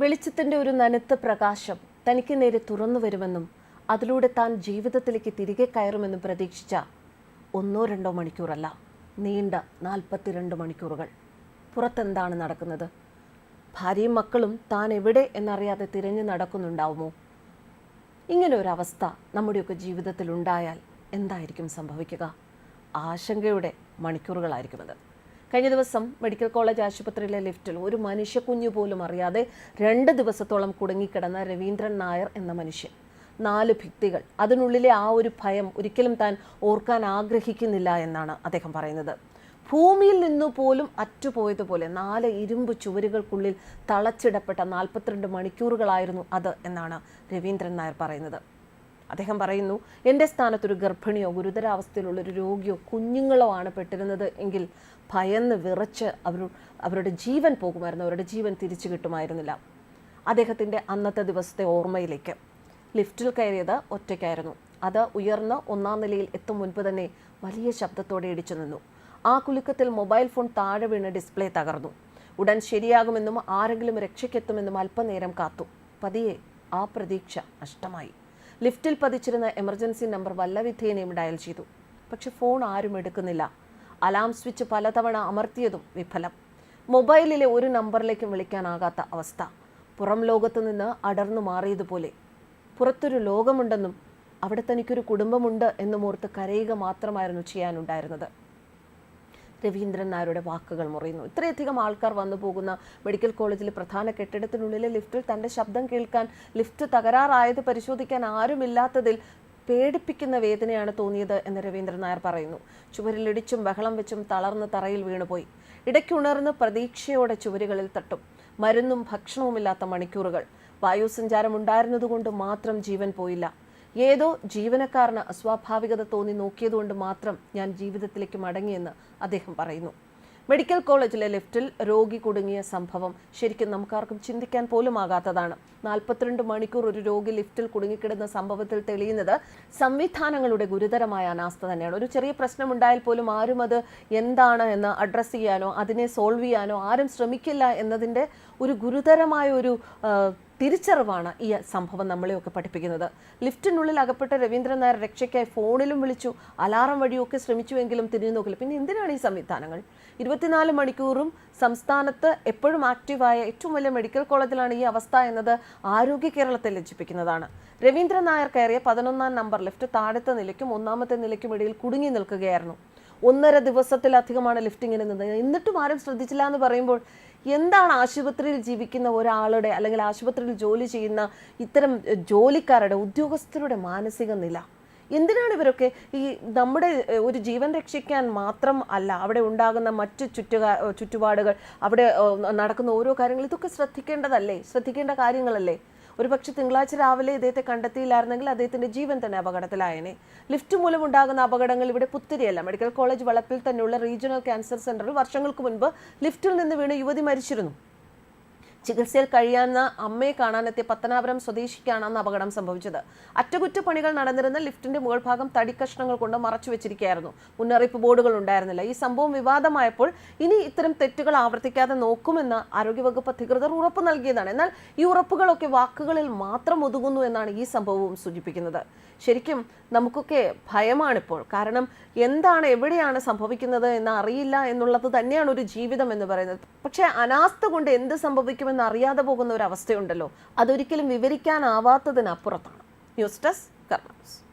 വെളിച്ചത്തിന്റെ ഒരു നനുത്ത പ്രകാശം തനിക്ക് നേരെ തുറന്നു വരുമെന്നും അതിലൂടെ താൻ ജീവിതത്തിലേക്ക് തിരികെ കയറുമെന്നും പ്രതീക്ഷിച്ച ഒന്നോ രണ്ടോ മണിക്കൂറല്ല നീണ്ട നാൽപ്പത്തിരണ്ട് മണിക്കൂറുകൾ. പുറത്തെന്താണ് നടക്കുന്നത്? ഭാര്യയും മക്കളും താൻ എവിടെ എന്നറിയാതെ തിരഞ്ഞു നടക്കുന്നുണ്ടാവുമോ? ഇങ്ങനെ ഒരു അവസ്ഥ നമ്മുടെയൊക്കെ ജീവിതത്തിൽ ഉണ്ടായാൽ എന്തായിരിക്കും സംഭവിക്കുക? ആശങ്കയുടെ മണിക്കൂറുകളായിരിക്കും അത്. കഴിഞ്ഞ ദിവസം മെഡിക്കൽ കോളേജ് ആശുപത്രിയിലെ ലിഫ്റ്റിൽ ഒരു മനുഷ്യ കുഞ്ഞു പോലും അറിയാതെ രണ്ട് ദിവസത്തോളം കുടുങ്ങിക്കിടന്ന രവീന്ദ്രൻ നായർ എന്ന മനുഷ്യൻ. നാല് ഭിത്തികൾ. അതിനുള്ളിലെ ആ ഒരു ഭയം ഒരിക്കലും താൻ ഓർക്കാൻ ആഗ്രഹിക്കുന്നില്ല എന്നാണ് അദ്ദേഹം പറയുന്നത്. ഭൂമിയിൽ നിന്നു പോലും അറ്റുപോയതുപോലെ നാല് ഇരുമ്പ് ചുവരുകൾക്കുള്ളിൽ തളച്ചിടപ്പെട്ട നാൽപ്പത്തിരണ്ട് മണിക്കൂറുകളായിരുന്നു അത് എന്നാണ് രവീന്ദ്രൻ നായർ പറയുന്നത്. അദ്ദേഹം പറയുന്നു എന്റെ സ്ഥാനത്തൊരു ഗർഭിണിയോ ഗുരുതരാവസ്ഥയിലുള്ള ഒരു രോഗിയോ കുഞ്ഞുങ്ങളോ ആണ് പെട്ടിരുന്നത്. എങ്കിൽ ഭയന്ന് വിറച്ച് അവർ അവരുടെ ജീവൻ പോകുമായിരുന്നു. അവരുടെ ജീവൻ തിരിച്ചു കിട്ടുമായിരുന്നില്ല. അദ്ദേഹത്തിന്റെ അന്നത്തെ ദിവസത്തെ ഓർമ്മയിലേക്ക്. ലിഫ്റ്റിൽ കയറിയത് ഒറ്റയ്ക്കായിരുന്നു. അത് ഉയർന്ന് ഒന്നാം നിലയിൽ എത്തും മുൻപ് തന്നെ വലിയ ശബ്ദത്തോടെ ഇടിച്ചു നിന്നു. ആ കുലുക്കത്തിൽ മൊബൈൽ ഫോൺ താഴെ വീണ് ഡിസ്പ്ലേ തകർന്നു. ഉടൻ ശരിയാകുമെന്നും ആരെങ്കിലും രക്ഷയ്ക്കെത്തുമെന്നും അല്പനേരം കാത്തു. പതിയെ ആ പ്രതീക്ഷ നഷ്ടമായി. ലിഫ്റ്റിൽ പതിച്ചിരുന്ന എമർജൻസി നമ്പർ വല്ലവിധേനയും ഡയൽ ചെയ്തു. പക്ഷെ ഫോൺ ആരും എടുക്കുന്നില്ല. അലാം സ്വിച്ച് പലതവണ അമർത്തിയതും വിഫലം. മൊബൈലിലെ ഒരു നമ്പറിലേക്കും വിളിക്കാനാകാത്ത അവസ്ഥ. പുറം ലോകത്തു നിന്ന് അടർന്നു മാറിയതുപോലെ. പുറത്തൊരു ലോകമുണ്ടെന്നും അവിടെ തനിക്കൊരു കുടുംബമുണ്ട് എന്നും ഓർത്ത് കരയുക മാത്രമായിരുന്നു ചെയ്യാനുണ്ടായിരുന്നത്. രവീന്ദ്രൻ നായരുടെ വാക്കുകൾ മുറിയുന്നു. ഇത്രയധികം ആൾക്കാർ വന്നു പോകുന്ന മെഡിക്കൽ കോളേജിലെ പ്രധാന കെട്ടിടത്തിനുള്ളിലെ ലിഫ്റ്റിൽ തന്റെ ശബ്ദം കേൾക്കാൻ ലിഫ്റ്റ് തകരാറായത് പരിശോധിക്കാൻ ആരുമില്ലാത്തതിൽ പേടിപ്പിക്കുന്ന വേദനയാണ് തോന്നിയത് എന്ന് രവീന്ദ്രൻ നായർ പറയുന്നു ചുവരിലിടിച്ചും ബഹളം വെച്ചും തളർന്ന് തറയിൽ വീണുപോയി. ഇടയ്ക്കുണർന്ന് പ്രതീക്ഷയോടെ ചുവരുകളിൽ തട്ടും. മരുന്നും ഭക്ഷണവുമില്ലാത്ത മണിക്കൂറുകൾ. വായുസഞ്ചാരം ഉണ്ടായിരുന്നതുകൊണ്ട് മാത്രം ജീവൻ പോയില്ല. ഏതോ ജീവനക്കാരന് അസ്വാഭാവികത തോന്നി നോക്കിയതുകൊണ്ട് മാത്രം ഞാൻ ജീവിതത്തിലേക്ക് മടങ്ങിയെന്ന് അദ്ദേഹം പറയുന്നു. മെഡിക്കൽ കോളേജിലെ ലിഫ്റ്റിൽ രോഗി കുടുങ്ങിയ സംഭവം ശരിക്കും നമുക്കാർക്കും ചിന്തിക്കാൻ പോലും ആകാത്തതാണ് നാൽപ്പത്തിരണ്ട് മണിക്കൂർ ഒരു രോഗി ലിഫ്റ്റിൽ കുടുങ്ങിക്കിടുന്ന സംഭവത്തിൽ തെളിയുന്നത് സംവിധാനങ്ങളുടെ ഗുരുതരമായ അനാസ്ഥ തന്നെയാണ്. ഒരു ചെറിയ പ്രശ്നമുണ്ടായാൽ പോലും ആരും അത് എന്താണ് എന്ന് അഡ്രസ്സ് ചെയ്യാനോ അതിനെ സോൾവ് ചെയ്യാനോ ആരും ശ്രമിക്കില്ല എന്നതിന്റെ ഒരു ഗുരുതരമായ ഒരു തിരിച്ചറിവാണ് ഈ സംഭവം നമ്മളെയൊക്കെ പഠിപ്പിക്കുന്നത്. ലിഫ്റ്റിനുള്ളിൽ അകപ്പെട്ട രവീന്ദ്രൻ നായർ രക്ഷയ്ക്കായി ഫോണിലും വിളിച്ചു അലാറം വഴിയൊക്കെ ശ്രമിച്ചുവെങ്കിലും തിരിഞ്ഞു നോക്കില്ല. പിന്നെ എന്തിനാണ് ഈ സംവിധാനങ്ങൾ? ഇരുപത്തിനാല് മണിക്കൂറും സംസ്ഥാനത്ത് എപ്പോഴും ആക്റ്റീവായ ഏറ്റവും വലിയ മെഡിക്കൽ കോളേജിലാണ് ഈ അവസ്ഥ എന്നത് ആരോഗ്യ കേരളത്തെ ലജ്ജിപ്പിക്കുന്നതാണ്. രവീന്ദ്രൻ നായർ കയറിയ പതിനൊന്നാം നമ്പർ ലിഫ്റ്റ് താഴത്തെ നിലയ്ക്കും ഒന്നാമത്തെ നിലയ്ക്കും ഇടയിൽ കുടുങ്ങി നിൽക്കുകയായിരുന്നു. ഒന്നര ദിവസത്തിലധികമാണ് ലിഫ്റ്റിങ്ങിന് നിന്നത്. എന്നിട്ടും ആരും ശ്രദ്ധിച്ചില്ല എന്ന് പറയുമ്പോൾ എന്താണ് ആശുപത്രിയിൽ ജീവിക്കുന്ന ഒരാളുടെ അല്ലെങ്കിൽ ആശുപത്രിയിൽ ജോലി ചെയ്യുന്ന ഇത്തരം ജോലിക്കാരുടെ ഉദ്യോഗസ്ഥരുടെ മാനസിക നില? എന്തിനാണ് ഇവരൊക്കെ ഈ നമ്മുടെ ഒരു ജീവൻ രക്ഷിക്കാൻ മാത്രം അല്ല അവിടെ ഉണ്ടാകുന്ന മറ്റ് ചുറ്റുകാ ചുറ്റുപാടുകൾ അവിടെ നടക്കുന്ന ഓരോ കാര്യങ്ങൾ ഇതൊക്കെ ശ്രദ്ധിക്കേണ്ടതല്ലേ? ശ്രദ്ധിക്കേണ്ട കാര്യങ്ങളല്ലേ? ഒരു പക്ഷെ തിങ്കളാഴ്ച രാവിലെ ഇദ്ദേഹത്തെ കണ്ടെത്തിയില്ലായിരുന്നെങ്കിൽ അദ്ദേഹത്തിന്റെ ജീവൻ തന്നെ അപകടത്തിലായേനെ. ലിഫ്റ്റ് മൂലം ഉണ്ടാകുന്ന അപകടങ്ങൾ ഇവിടെ പുത്തിരിയല്ല. മെഡിക്കൽ കോളേജ് വളപ്പിൽ തന്നെയുള്ള റീജിയണൽ ക്യാൻസർ സെന്ററിൽ വർഷങ്ങൾക്ക് മുൻപ് ലിഫ്റ്റിൽ നിന്ന് വീണ് യുവതി മരിച്ചിരുന്നു. ചികിത്സയിൽ കഴിയാവുന്ന അമ്മയെ കാണാനെത്തിയ പത്തനാപുരം സ്വദേശിക്കാണ് അന്ന് അപകടം സംഭവിച്ചത്. അറ്റകുറ്റപ്പണികൾ നടന്നിരുന്ന ലിഫ്റ്റിന്റെ മുകൾ ഭാഗം തടിക്കഷ്ണങ്ങൾ കൊണ്ട് മറച്ചു വെച്ചിരിക്കുകയായിരുന്നു. മുന്നറിയിപ്പ് ബോർഡുകൾ ഉണ്ടായിരുന്നില്ല. ഈ സംഭവം വിവാദമായപ്പോൾ ഇനി ഇത്തരം തെറ്റുകൾ ആവർത്തിക്കാതെ നോക്കുമെന്ന് ആരോഗ്യവകുപ്പ് അധികൃതർ ഉറപ്പ് നൽകിയതാണ്. എന്നാൽ ഈ ഉറപ്പുകളൊക്കെ വാക്കുകളിൽ മാത്രം ഒതുങ്ങുന്നു എന്നാണ് ഈ സംഭവവും സൂചിപ്പിക്കുന്നത്. ശരിക്കും നമുക്കൊക്കെ ഭയമാണിപ്പോൾ. കാരണം എന്താണ് എവിടെയാണ് സംഭവിക്കുന്നത് എന്ന് അറിയില്ല എന്നുള്ളത് തന്നെയാണ് ഒരു ജീവിതം എന്ന് പറയുന്നത്. പക്ഷേ അനാസ്ഥ കൊണ്ട് എന്ത് സംഭവിക്കുമെന്ന് അറിയാതെ പോകുന്ന ഒരു അവസ്ഥയുണ്ടല്ലോ. അതൊരിക്കലും വിവരിക്കാനാവാത്തതിനപ്പുറത്താണ്. News desk news.